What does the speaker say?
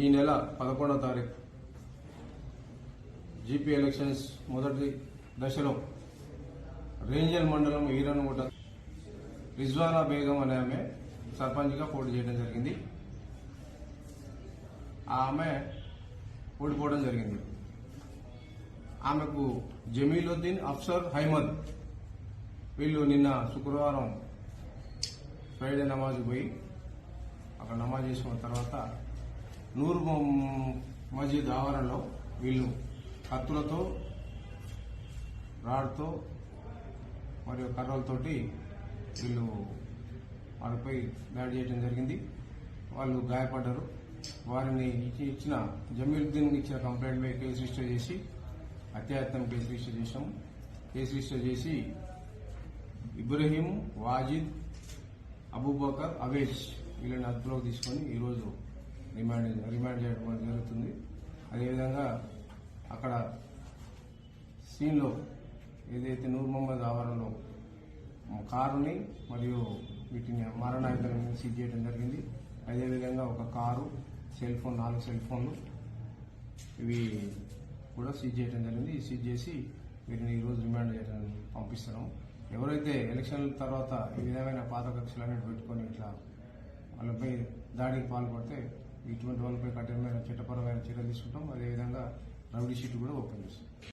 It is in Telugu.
ఈ నెల పదకొండవ తారీఖు జీపీ ఎలక్షన్స్ మొదటి దశలో రేంజల్ మండలం ఈరనగుట రిజ్వానా బేగం అనే ఆమె సర్పంచ్గా పోటీ చేయడం జరిగింది. ఆ ఆమె ఓడిపోవడం జరిగింది. ఆమెకు జమీలుద్దీన్ అఫ్సర్ హైమద్ వీళ్ళు నిన్న శుక్రవారం ఫ్రైడే నమాజ్ పోయి అక్కడ నమాజ్ చేసుకున్న తర్వాత నూరు మస్జిద్ ఆవరణలో వీళ్ళు కత్తులతో రాడ్తో మరియు కర్రలతోటి వీళ్ళు వారిపై దాడి చేయడం జరిగింది. వాళ్ళు గాయపడ్డారు. వారిని ఇచ్చిన జమీలుద్దీన్ ఇచ్చిన కంప్లైంట్ పై కేసు రిజిస్టర్ చేసి హత్యాయత్నం కేసు రిజిస్టర్ చేశాము. కేసు రిజిస్టర్ చేసి ఇబ్రహీం వాజిద్ అబూబకర్ అవేష్ వీళ్ళని అదుపులోకి తీసుకొని ఈరోజు రిమాండ్ రిమాండ్ చేయడం జరుగుతుంది. అదేవిధంగా అక్కడ సీన్లో ఏదైతే నూర్ మహమ్మద్ ఆవరణలో కారుని మరియు వీటిని మారణాయుధాలను సీజ్ చేయడం జరిగింది. అదేవిధంగా ఒక కారు సెల్ ఫోన్ నాలుగు సెల్ ఫోన్లు ఇవి కూడా సీజ్ చేయడం జరిగింది. సీజ్ చేసి వీరిని ఈరోజు రిమాండ్ చేయడం పంపిస్తున్నాం ఎవరైతే ఎలక్షన్ల తర్వాత ఈ విధమైన పాత అనేవి పెట్టుకొని ఇట్లా వాళ్ళపై దాడికి పాల్పడితే ఇటువంటి వాళ్ళపై కఠినమైన చట్టపరమైన చర్యలు తీసుకుంటాం. అదేవిధంగా రౌడీ షీట్ కూడా ఓపెన్ చేస్తాం.